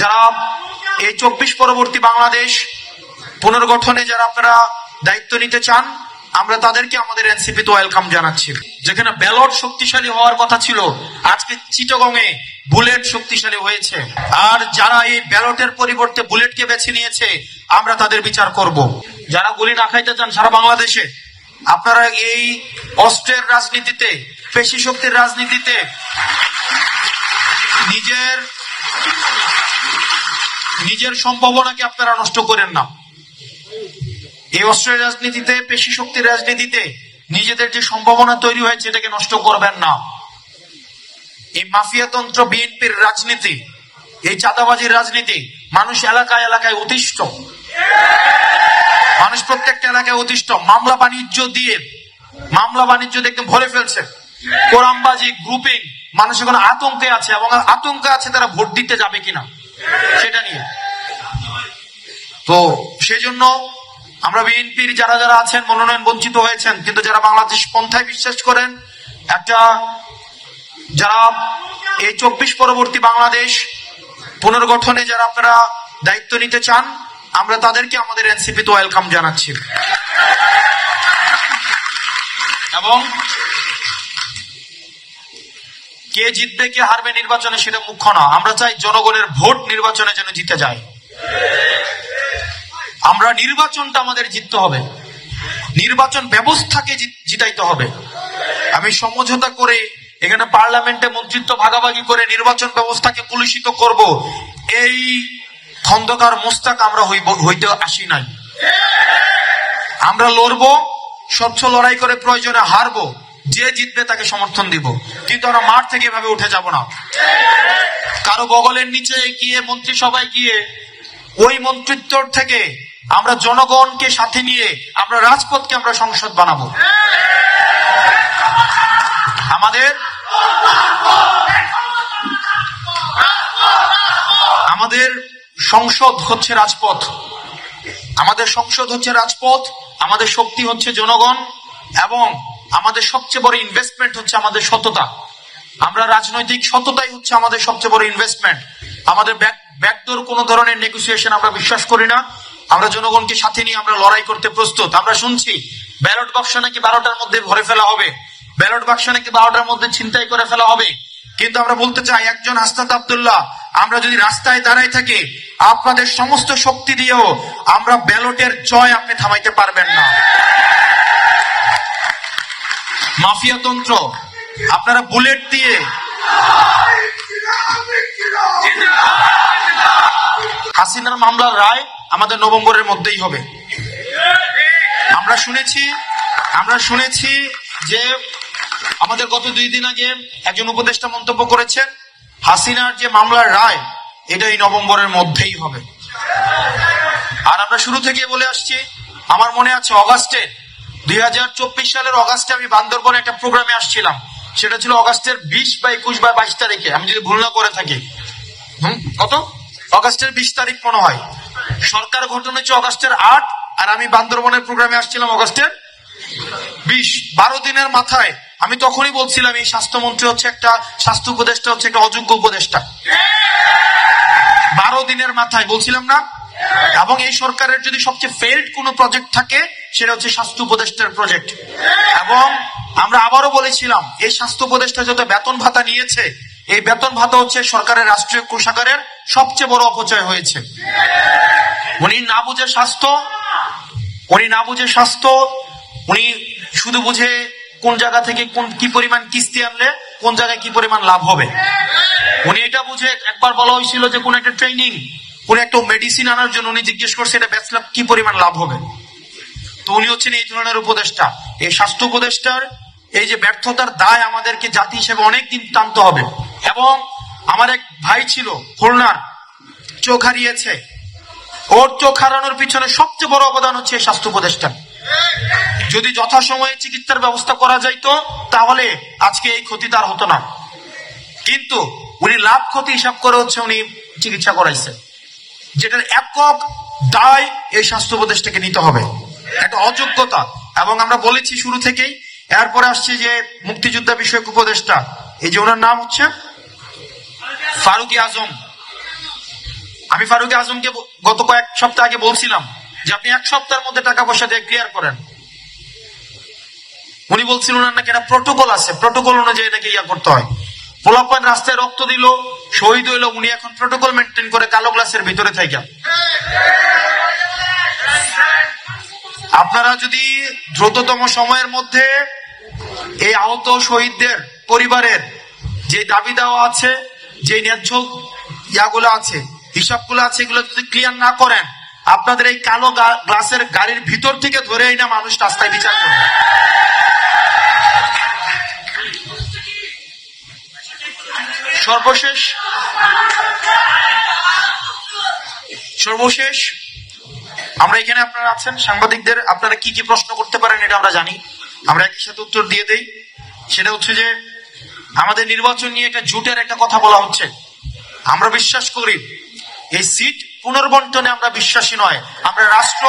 যারা এই চব্বিশ পরবর্তী বাংলাদেশ পুনর্গঠনে যারা আপনারা দায়িত্ব নিতে চান, আমরা তাদেরকে আমাদের এনসিপিতে ওয়েলকাম জানাচ্ছি। যেখানে ব্যালট শক্তিশালী হওয়ার কথা ছিল, আজকে চিটগং এ বুলেট শক্তিশালী হয়েছে। আর যারা এই ব্যালটের পরিবর্তে বুলেটকে বেছে নিয়েছে, আমরা তাদের বিচার করব। যারা গুলি না খাইতে চান সারা বাংলাদেশে, আপনারা এই অস্ত্রের রাজনীতিতে, পেশি শক্তির রাজনীতিতে নিজের নিজের সম্ভাবনাকে আপনারা নষ্ট করেন না। এই অস্ত্রের রাজনীতিতে, পেশি শক্তির রাজনীতিতে নিজেদের যে সম্ভাবনা তৈরি হয়েছে এটাকে নষ্ট করবেন না। এই মাফিয়াতন্ত্র বিএনপির রাজনীতি, এই চাঁদাবাজির রাজনীতি মানুষ এলাকায় এলাকায় অতিষ্ঠ মানুষ প্রত্যেকটা এলাকায় অতিষ্ঠ মামলা বাণিজ্য দিয়ে, মামলা বাণিজ্য দেখতে ভরে ফেলছে। কোরআনবাজি গ্রুপিং মানুষ এখন আতঙ্কে আছে এবং আতঙ্কে আছে তারা ভোট দিতে যাবে কিনা? সেটা নিয়ে। তো সেই জন্য আমরা বিএনপির যারা যারা আছেন, মনোনয়ন বঞ্চিত হয়েছেন, কিন্তু যারা বাংলাদেশ পন্থায় বিশ্বাস করেন, একটা যারা এই চব্বিশ পরবর্তী বাংলাদেশ পুনর্গঠনে যারা আপনারা দায়িত্ব নিতে চান, আমরা তাদেরকে আমাদের এনসিপিতে ওয়েলকাম জানাচ্ছি। এবং কে জিতবে, কে হারবে নির্বাচনে সেটা মুখ্য না আমরা চাই জনগণের ভোট নির্বাচনে যেন জিতে যায়। আমরা নির্বাচনটা আমাদের জিততে হবে। নির্বাচন ব্যবস্থাকে জিতাইতে হবে। আমি সমঝোতা করে এখানে পার্লামেন্টে মন্ত্রিত্ব ভাগাভাগি করে নির্বাচন ব্যবস্থাকে কলুষিত করব। এই খন্দকার মোস্তাক আমরা হইতে আসি নাই। আমরা লড়বো, স্বচ্ছ লড়াই করে প্রয়োজনে হারবো। যে জিতবে তাকে সমর্থন দিব। কিন্তু আমরা মাঠ থেকে এভাবে উঠে যাব না। কারও বগলের নিচে গিয়ে, মন্ত্রিসভায় গিয়ে, ওই মন্ত্রিত্ব থেকে আমরা জনগণকে সাথে নিয়ে আমরা রাজপথকে আমরা সংসদ বানাবো। আমাদের আমাদের সংসদ হচ্ছে রাজপথ। আমাদের সংসদ হচ্ছে রাজপথ, আমাদের শক্তি হচ্ছে জনগণ এবং আমাদের সবচেয়ে বড় ইনভেস্টমেন্ট হচ্ছে আমাদের সততা। আমরা রাজনৈতিক সততাই হচ্ছে আমাদের সবচেয়ে বড় ইনভেস্টমেন্ট আমাদের ব্যাকডোর কোন ধরনের নেগোসিয়েশন আমরা বিশ্বাস করি না। আমরা জনগণকে সাথে নিয়ে আমরা লড়াই করতে প্রস্তুত। আমরা শুনছি ব্যালট বাক্স নাকি বারোটার মধ্যে ভরে ফেলা হবে। ব্যালট বাক্স নাকি বারোটার মধ্যে ছিনতাই করে ফেলা হবে। কিন্তু আমরা বলতে চাই, একজন হাসনাত আবদুল্লাহ, আমরা যদি রাস্তায় দাঁড়াই থাকি, আপনাদের সমস্ত শক্তি দিয়েও আমরা ব্যালটের জয় আপনি থামাইতে পারবেন না। মাফিয়াতন্ত্র আপনারা বুলেট দিয়ে হাসিনার মামলার রায় আমাদের নভেম্বরের মধ্যেই হবে। আমরা শুনেছি আমরা শুনেছি যে আমাদের গত দুই দিন আগে একজন উপদেষ্টা মন্তব্য করেছেন, হাসিনার যে মামলার রায়, এটা এই নভেম্বরের মধ্যেই হবে। আর আমরা শুরু থেকে বলে আসছি, আমার মনে আছে অগাস্টে দুই হাজার চব্বিশ সালের অগাস্টে আমি বান্দরবনে একটা প্রোগ্রামে আসছিলাম। সেটা ছিল অগাস্টের বিশ বা একুশ বা বাইশ তারিখে। আমি যদি ভুল না করে থাকি। হুম? কত? অগাস্টের বিশ তারিখ মনে হয়। সরকার ঘটনা হচ্ছে অগাস্টের আট, আর আমি বান্দরবনের প্রোগ্রামে আসছিলাম অগাস্টের বিশ। বারো দিনের মাথায় আমি তখনই বলছিলাম, এই স্বাস্থ্যমন্ত্রী হচ্ছে একটা, স্বাস্থ্য উপদেষ্টা হচ্ছে একটা অযোগ্য উপদেষ্টা। বারো দিনের মাথায় বলছিলাম না? এবং এই সরকারের যদি সবচেয়ে ফেল্ড কোনো প্রজেক্ট থাকে সেটা হচ্ছে স্বাস্থ্য উপদেষ্টার প্রজেক্ট এবং আমরা আবারও বলেছিলাম, এই স্বাস্থ্য উপদেষ্টা যত বেতন ভাতা নিয়েছে, এই বেতন ভাতা হচ্ছে সরকারের রাষ্ট্রীয় কোষাগারের সবচেয়ে বড় অপচয় হয়েছে। উনি না বুঝে স্বাস্থ্য, উনি না বুঝে স্বাস্থ্য, উনি শুধু বুঝে কোন জায়গা থেকে কোন, কি পরিমাণ কিস্তি আনলে, কোন জায়গায় কি পরিমাণ লাভ হবে। উনি এটা বুঝে একবার বলা হয়েছিল যে কোন একটা ট্রেনিং কোন একটা মেডিসিন আনার জন্য উনি জিজ্ঞেস করছে এটা বেচলে কি পরিমাণ লাভ হবে। তো উনি হচ্ছেন এই ধরনের উপদেষ্টা। এই স্বাস্থ্য উপদেষ্টার এই যে ব্যর্থতার দায় আমাদেরকে জাতি হিসেবে অনেকদিন টানতে হবে। এবং আমার এক ভাই ছিল, খুলনার, চোখ হারিয়েছে। ওর চোখ হারানোর পিছনে সবচেয়ে বড় অবদান হচ্ছে স্বাস্থ্য উপদেষ্টা। যদি যথাসময়ে চিকিৎসার ব্যবস্থা করা যাইতো, তাহলে আজকে এই ক্ষতি তার হতো না। কিন্তু উনি লাভ ক্ষতি হিসাব করে হচ্ছে উনি চিকিৎসা করাইছে। যেটার একক দায় এই স্বাস্থ্য উপদেষ্টাকে নিতে হবে। একটা অযোগ্যতা। এবং আমরা বলেছি শুরু থেকেই, এরপরে আসছে যে মুক্তিযোদ্ধা বিষয়ক উপদেষ্টা। এই যে ওনার নাম হচ্ছে ফারুকি আজম। আমি ফারুক আজমকে গত কয়েক সপ্তাহ আগে বলছিলাম যে আপনি এক সপ্তাহের মধ্যে টাকা পয়সা দিয়ে ক্লিয়ার করেন। উনি বলছিলেন নাকি একটা প্রোটোকল আছে। প্রোটোকল অনুযায়ী নাকি ইয়া করতে হয়। পোলাপান রাস্তায় রক্ত দিল, শহীদ হইল, উনি এখন প্রোটোকল মেনটেন করে কালো গ্লাসের ভিতরে থেকে আপনারা যদি দ্রুততম সময়ের মধ্যে এই আহত শহীদদের পরিবারের যে দাবি দেওয়া আছে, যে ন্যায্য ইয়াগুলো আছে, হিসাবগুলো আছে, এগুলো যদি ক্লিয়ার না করেন, আপনাদের এই কালো গ্লাসের গাড়ির ভিতর থেকে ধরে এই না মানুষ রাস্তায় বিচার করবে। সর্বশেষ সর্বশেষ আমরা এখানে আপনারা আছেন, সাংবাদিকদের আপনারা কি কি প্রশ্ন করতে পারেন এটা আমরা জানি। আমরা একই সাথে উত্তর দিয়ে দেই। সেটা হচ্ছে যে, আমাদের নির্বাচন নিয়ে একটা জুটের একটা কথা বলা হচ্ছে। আমরা বিশ্বাস করি, এই সিট পুনর্বন্টনে আমরা বিশ্বাসী নয়। আমরা রাষ্ট্র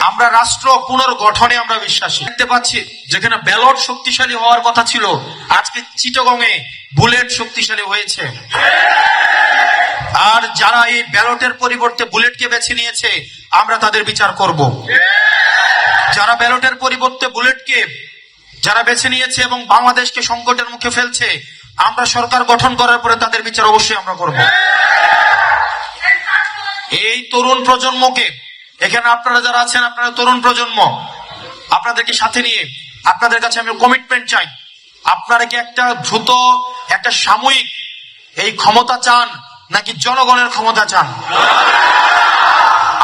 আমরা রাষ্ট্র পুনর্গঠনে আমরা বিশ্বাসী। দেখতে পাচ্ছি, যেখানে ব্যালট শক্তিশালী হওয়ার কথা ছিল, আজকে চিটগঙে বুলেট শক্তিশালী হয়েছে। আর যারা এই ব্যালটের পরিবর্তে বুলেটকে বেছে নিয়েছে, আমরা তাদের বিচার করব। যারা ব্যালটের পরিবর্তে বুলেটকে যারা বেছে নিয়েছে এবং বাংলাদেশকে সংকটের মুখে ফেলছে, আমরা সরকার গঠন করার পরে তাদের বিচার অবশ্যই আমরা করব। এই তরুণ প্রজন্মকে, এখানে আপনারা যারা আছেন, আপনারা তরুণ প্রজন্ম, আপনাদেরকে সাথে নিয়ে, আপনাদের কাছে আমি কমিটমেন্ট চাই। আপনারা কি একটা দ্রুত, একটা সাময়িক এই ক্ষমতা চান নাকি জনগণের ক্ষমতা চান?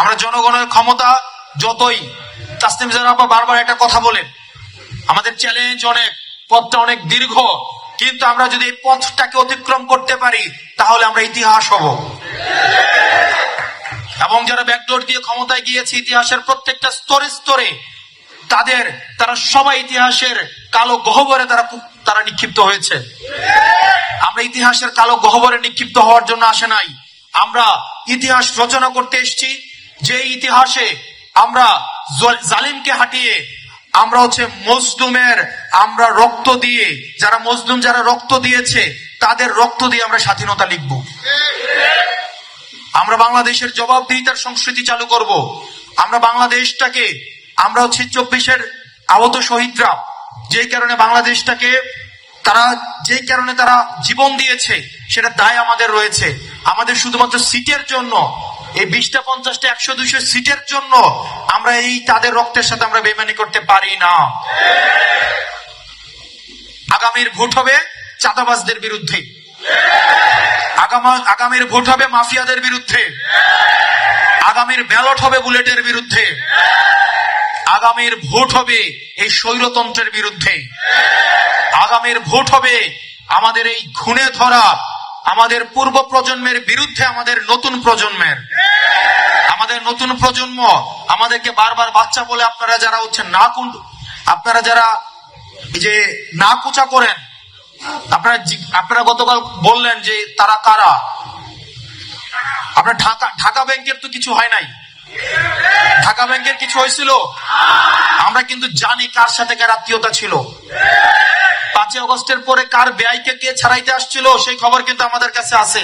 আমরা জনগণের ক্ষমতা যতই তাসনিম জানাবা বারবার একটা কথা বলেন, আমাদের চ্যালেঞ্জ অনেক, পথটা অনেক দীর্ঘ, কিন্তু আমরা যদি এই পথটাকে অতিক্রম করতে পারি, তাহলে আমরা ইতিহাস হব। এবং যারা ব্যাকডোর দিয়ে ক্ষমতায় গিয়েছে, ইতিহাসের প্রত্যেকটা স্তরে স্তরে, তাদের, তারা সবাই ইতিহাসের কালো গহ্বরে তারা তারা নিক্ষিপ্ত হয়েছে। ইতিহাসের কালো গহ্বরে নিক্ষিপ্ত হওয়ার জন্য আসে নাই। আমরা ইতিহাস রচনা করতে এসেছি, যে ইতিহাসে আমরা জালিমকে হাঁটিয়ে আমরা হচ্ছে মজলুমের আমরা রক্ত দিয়ে, যারা মজলুম যারা রক্ত দিয়েছে, তাদের রক্ত দিয়ে আমরা স্বাধীনতা লিখব। আমরা বাংলাদেশের জবাবদিহিতার সংস্কৃতি চালু করব। আমরা বাংলাদেশটাকে, আমরা হচ্ছে চব্বিশের আহত শহীদরা যে কারণে বাংলাদেশটাকে তারা যে কারণে তারা জীবন দিয়েছে, সেটা দায় আমাদের রয়েছে। আমাদের শুধুমাত্র সিটের জন্য, এই বিশটা, পঞ্চাশটা, একশো, দুইশো সিটের জন্য আমরা এই তাদের রক্তের সাথে আমরা বেমানি করতে পারি না। আগামীর ভোট হবে চাঁদাবাজদের বিরুদ্ধে। আগামা- আগামীর ভোট হবে মাফিয়াদের বিরুদ্ধে। আগামীর ব্যালট হবে বুলেটের বিরুদ্ধে। আগামীর ভোট হবে এই স্বৈরতন্ত্রের বিরুদ্ধে। আগামীর ভোট হবে আমাদের এই খুনে ধরা, আমাদের পূর্ব প্রজন্মের বিরুদ্ধে আমাদের নতুন প্রজন্মের। আমাদের নতুন প্রজন্ম আমাদেরকে বারবার বাচ্চা বলে আপনারা যারা হচ্ছে না কুণ্ড আপনারা যারা যে না কুচা করেন, আপনারা আপনারা গতকাল বললেন যে তারা কারা? আপনার ঢাকা ঢাকা ব্যাংকের তো কিছু হয় নাই। ঢাকা ব্যাংকের কিছু হয়েছিল? আমরা কিন্তু জানি কার সাথে কার আত্মীয়তা ছিল। পাঁচই অগস্টের পরে কার ব্যয়কে কে ছাড়াইতে আসছিল, সেই খবর কিন্তু আমাদের কাছে আছে।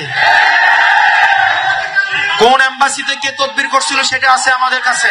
কোন এম্বাসিতে কে তদবির করছিল, সেটা আছে আমাদের কাছে।